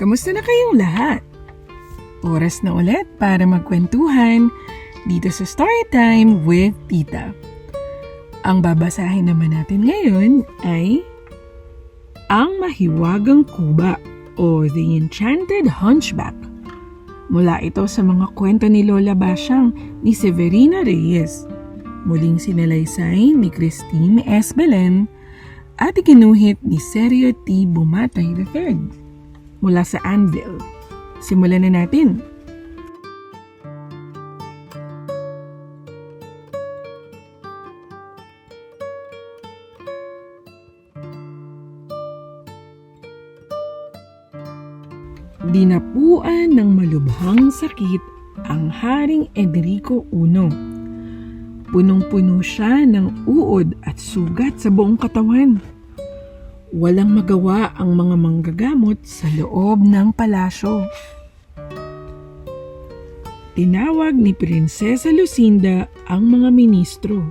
Kamusta na kayong lahat? Oras na ulit para magkwentuhan dito sa Storytime with Tita. Ang babasahin naman natin ngayon ay Ang Mahiwagang Kuba o The Enchanted Hunchback. Mula ito sa mga kwento ni Lola Basyang ni Severina Reyes. Muling sinalaysay ni Christine S. Belen at ikinuhit ni Sergio T. Bumatay III mula sa Anvil. Simulan na natin. Dinapuan ng malubhang sakit ang Haring Enrico I. Punong-puno siya ng uod at sugat sa buong katawan. Walang magawa ang mga manggagamot sa loob ng palasyo. Tinawag ni Prinsesa Lucinda ang mga ministro.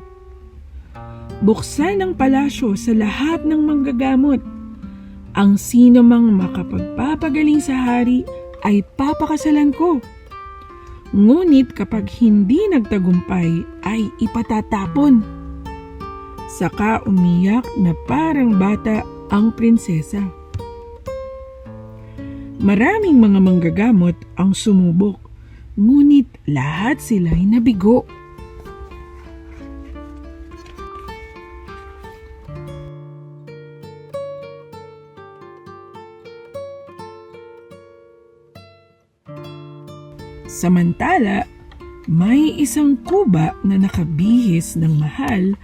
Buksan ang palasyo sa lahat ng manggagamot. Ang sino mang makapagpapagaling sa hari ay papakasalan ko. Ngunit kapag hindi nagtagumpay ay ipatatapon. Saka umiyak na parang bata ang prinsesa. Maraming mga manggagamot ang sumubok, ngunit lahat sila'y nabigo. Samantala, may isang kuba na nakabihis ng mahal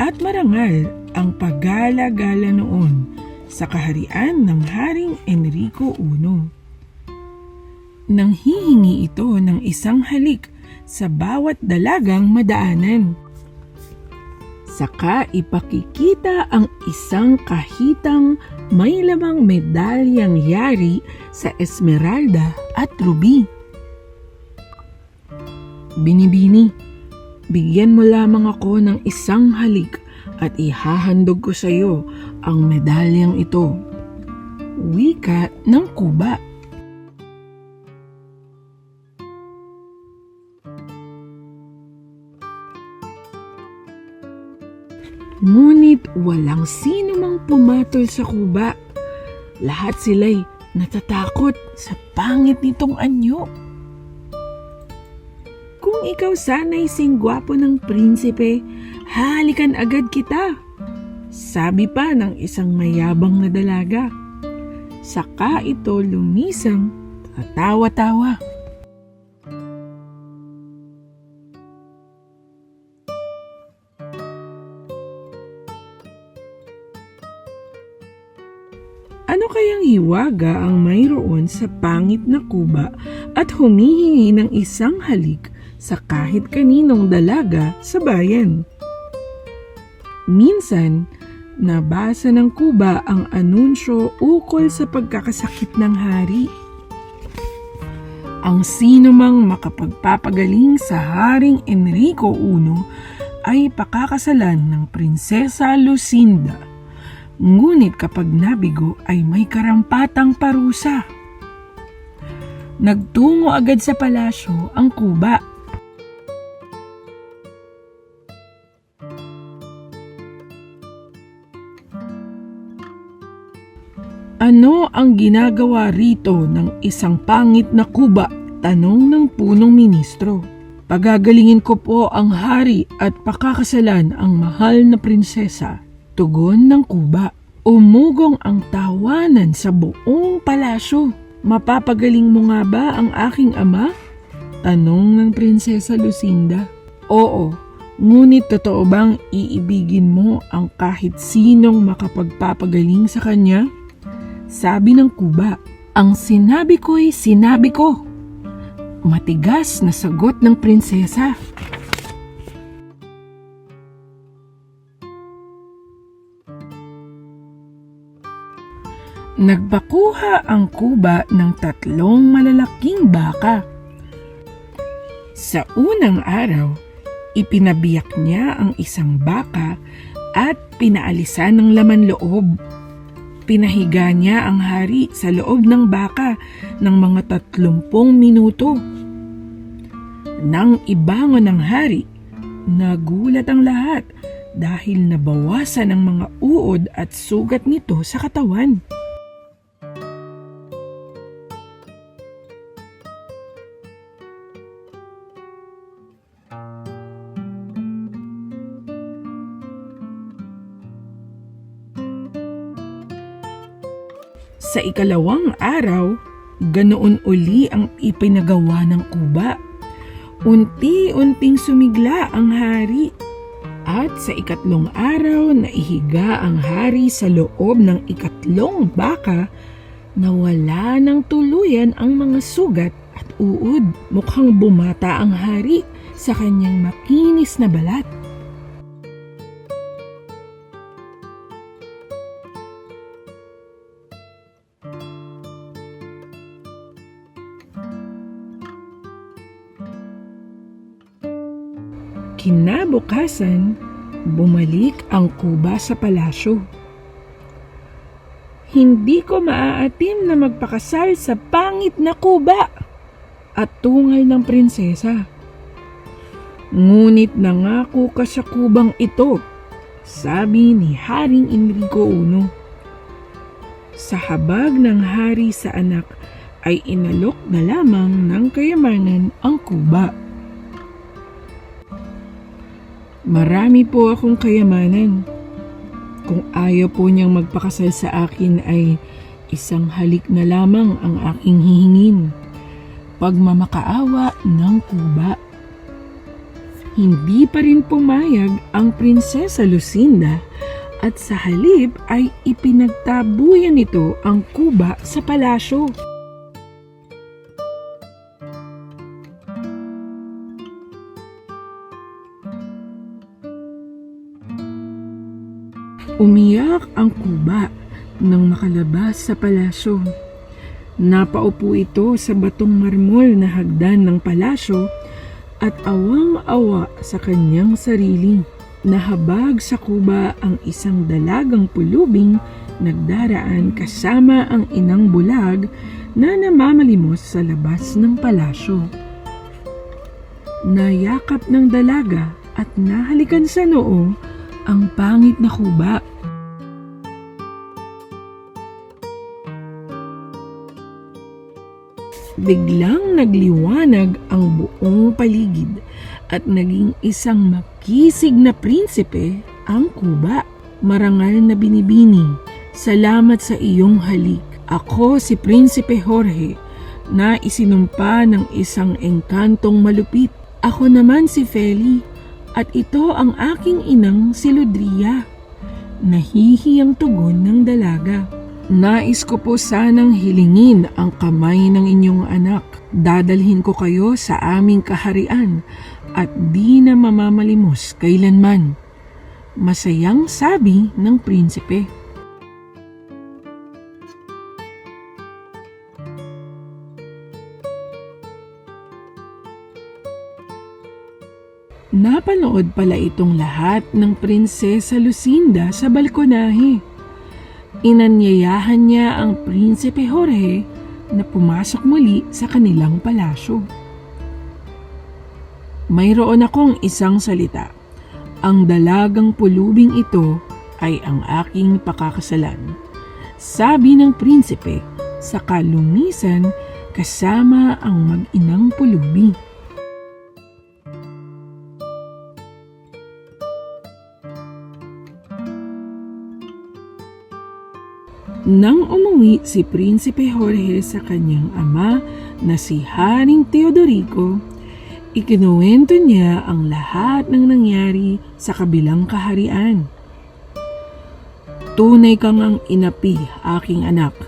at marangal ang pagala-gala noon sa kaharian ng Haring Enrico I. Nang hihingi ito ng isang halik sa bawat dalagang madaanan. Saka ipakikita ang isang kahitang may lamang medalyang yari sa Esmeralda at Ruby. Binibini, bigyan mo lamang ako ng isang halik at ihahandog ko sa iyo ang medalyang ito. Wika ng Kuba. Ngunit walang sino mang pumatol sa kuba. Lahat sila'y natatakot sa pangit nitong anyo. Kung ikaw sana'y singwapo ng prinsipe, halikan agad kita. Sabi pa ng isang mayabang na dalaga. Saka ito lumisang tatawa-tawa. Ano kayang hiwaga ang mayroon sa pangit na kuba at humihingi ng isang halik sa kahit kaninong dalaga sa bayan? Minsan, nabasa ng kuba ang anunsyo ukol sa pagkakasakit ng hari. Ang sino mang makapagpapagaling sa Haring Enrico I ay pakakasalan ng Prinsesa Lucinda. Ngunit kapag nabigo ay may karampatang parusa. Nagtungo agad sa palasyo ang kuba. Ano ang ginagawa rito ng isang pangit na kuba? Tanong ng punong ministro. Pagagalingin ko po ang hari at pakakasalan ang mahal na prinsesa. Tugon ng kuba. Umugong ang tawanan sa buong palasyo. Mapapagaling mo nga ba ang aking ama? Tanong ng prinsesa Lucinda. Oo, ngunit totoo bang iibigin mo ang kahit sinong makapagpapagaling sa kanya? Sabi ng kuba, ang sinabi ko'y sinabi ko. Matigas na sagot ng prinsesa. Nagbakuha ang kuba ng tatlong malalaking baka. Sa unang araw, ipinabiyak niya ang isang baka at pinaalisan ng laman loob. Ipinahiga niya ang hari sa loob ng baka ng mga tatlumpong minuto. Nang ibangon ng hari, nagulat ang lahat dahil nabawasan ang mga uod at sugat nito sa katawan. Sa ikalawang araw, ganoon uli ang ipinagawa ng kuba. Unti-unting sumigla ang hari. At sa ikatlong araw na ihiga ang hari sa loob ng ikatlong baka, nawala ng tuluyan ang mga sugat at uod. Mukhang bumata ang hari sa kanyang makinis na balat. Kinabukasan, bumalik ang kuba sa palasyo. Hindi ko maaatim na magpakasal sa pangit na kuba at tungal ng prinsesa. Ngunit nangako ka sa kubang ito, sabi ni Haring Enrico I. Sa habag ng hari sa anak ay inalok na lamang ng kayamanan ang kuba. Marami po akong kayamanan. Kung ayaw po niyang magpakasal sa akin ay isang halik na lamang ang aking hihingin. Pagmamakaawa ng kuba. Hindi pa rin pumayag ang Prinsesa Lucinda at sa halip ay ipinagtabuyan nito ang kuba sa palasyo. Umiyak ang kuba nang makalabas sa palasyo. Napaupo ito sa batong marmol na hagdan ng palasyo at awang-awa sa kanyang sarili. Nahabag sa kuba ang isang dalagang pulubing nagdaraan kasama ang inang bulag na namamalimos sa labas ng palasyo. Nayakap ng dalaga at nahalikan sa noo ang pangit na kuba. Biglang nagliwanag ang buong paligid at naging isang makisig na prinsipe ang kuba. Marangal na binibini, salamat sa iyong halik. Ako si Prinsipe Jorge na isinumpa ng isang engkantong malupit. Ako naman si Feli at ito ang aking inang si Ludria. Nahihiyang tugon ng dalaga. Nais ko po sanang hilingin ang kamay ng inyong anak. Dadalhin ko kayo sa aming kaharian at di na mamamalimos kailanman. Masayang sabi ng prinsipe. Napanood pala itong lahat ng Prinsesa Lucinda sa balkonahe. Inanyayahan niya ang Prinsipe Jorge na pumasok muli sa kanilang palasyo. Mayroon akong isang salita. Ang dalagang pulubing ito ay ang aking pakakasalan. Sabi ng prinsipe sa kalumisan kasama ang mag-inang pulubi. Nang umuwi si Prinsipe Jorge sa kanyang ama na si Haring Teodorico, ikinuwento niya ang lahat ng nangyari sa kabilang kaharian. Tunay kang ang inapi, aking anak.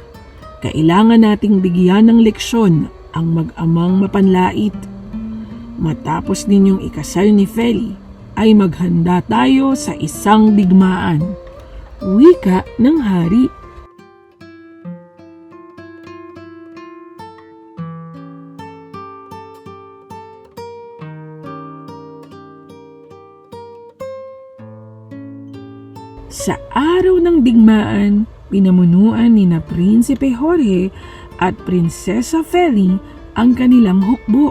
Kailangan nating bigyan ng leksyon ang mag-amang mapanlait. Matapos ninyong ikasal ni Feli, ay maghanda tayo sa isang digmaan. Wika ng hari. Sa araw ng digmaan, Pinamunuan ni na Prinsipe Jorge at Prinsesa Feli ang kanilang hukbo.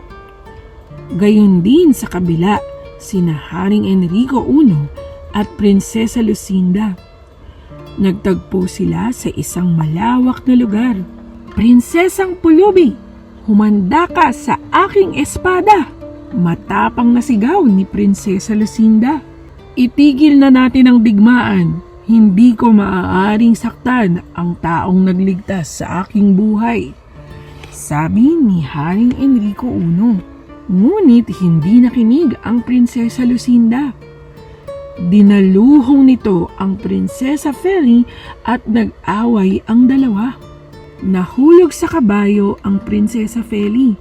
Gayon din sa kabila, sina Haring Enrico I at Prinsesa Lucinda. Nagtagpo sila sa isang malawak na lugar. Prinsesang Pulubi, humanda ka sa aking espada! Matapang na sigaw ni Prinsesa Lucinda. Itigil na natin ang digmaan. Hindi ko maaaring saktan ang taong nagligtas sa aking buhay. Sabi ni Haring Enrico I. Ngunit hindi nakinig ang Prinsesa Lucinda. Dinaluhong nito ang Prinsesa Feli at nag-away ang dalawa. Nahulog sa kabayo ang Prinsesa Feli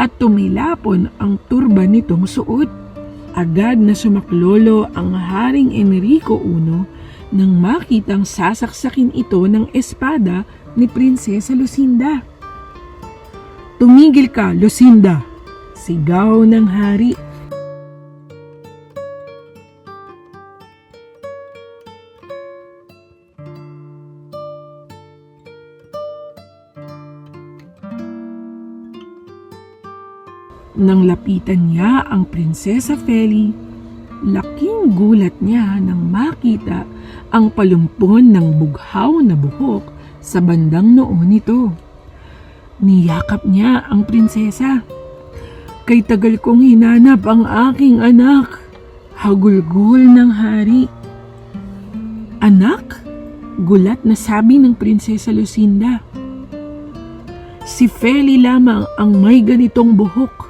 at tumilapon ang turban nitong suot. Agad na sumaklolo ang Haring Enrico I nang makitang sasaksakin ito ng espada ni Prinsesa Lucinda. Tumigil ka, Lucinda! Sigaw ng hari. Nang lapitan niya ang Prinsesa Feli, laking gulat niya nang makita ang palumpon ng bughaw na buhok sa bandang noo nito. Niyakap niya ang prinsesa. Kay tagal kong hinanap ang aking anak. Hagulgul ng hari. Anak? Gulat na sabi ng Prinsesa Lucinda. Si Feli lamang ang may ganitong buhok.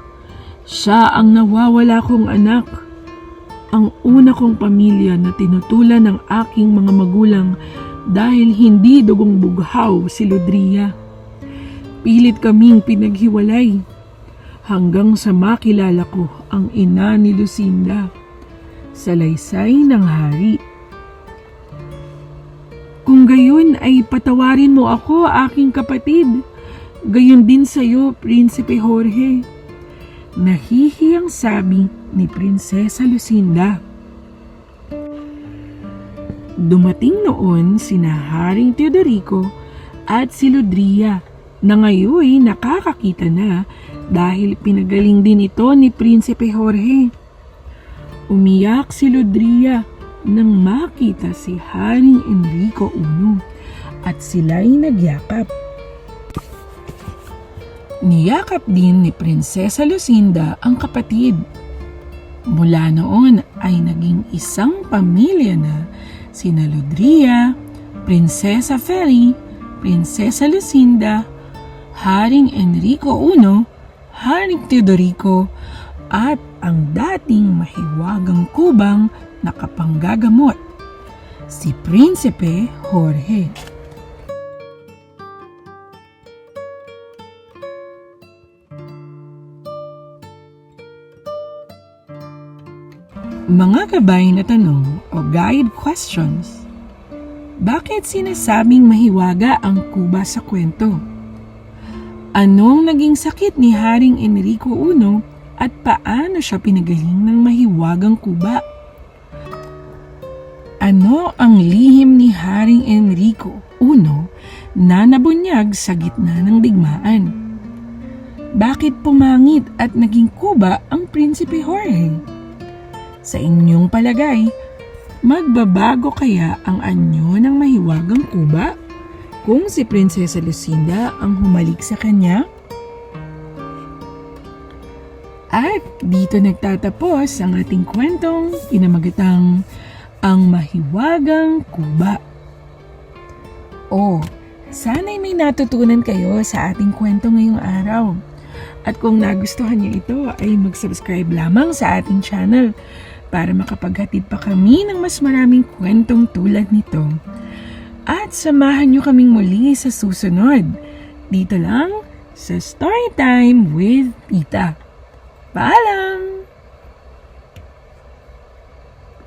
Siya ang nawawala kong anak. Ang una kong pamilya na tinutulan ng aking mga magulang dahil hindi dugong bughaw si Ludria. Pilit kaming pinaghiwalay hanggang sa makilala ko ang ina ni Lucinda. Salaysay ng hari. Kung gayon ay patawarin mo ako, aking kapatid. Gayon din sa iyo, Prinsipe Jorge. Nahihiyang sabi ni Prinsesa Lucinda. Dumating noon sina Haring Teodorico at si Ludria na ngayon nakakakita na dahil pinagaling din ito ni Prinsipe Jorge. Umiyak si Ludria nang makita si Haring Enrico I at sila'y nagyakap. Niyakap din ni Prinsesa Lucinda ang kapatid. Mula noon ay naging isang pamilya na sina Ludria, Prinsesa Feli, Prinsesa Lucinda, Haring Enrico I, Haring Teodorico, at ang dating mahiwagang kubang nakapanggagamot, si Prinsipe Jorge. Mga gabay na tanong o guide questions. Bakit sinasabing mahiwaga ang kuba sa kwento? Anong naging sakit ni Haring Enrico I at paano siya pinagaling ng mahiwagang kuba? Ano ang lihim ni Haring Enrico I na nabunyag sa gitna ng digmaan? Bakit pumangit at naging kuba ang Prinsipe Jorge? Sa inyong palagay, magbabago kaya ang anyo ng mahiwagang kuba kung si Prinsesa Lucinda ang humalik sa kanya? At dito nagtatapos ang ating kwentong pinamagatang Ang Mahiwagang Kuba. Oh, sana'y may natutunan kayo sa ating kwento ngayong araw. At kung nagustuhan niyo ito ay mag-subscribe lamang sa ating channel para makapaghatid pa kami ng mas maraming kwentong tulad nito. At samahan niyo kaming muli sa susunod. Dito lang sa Storytime with Tita. Paalam!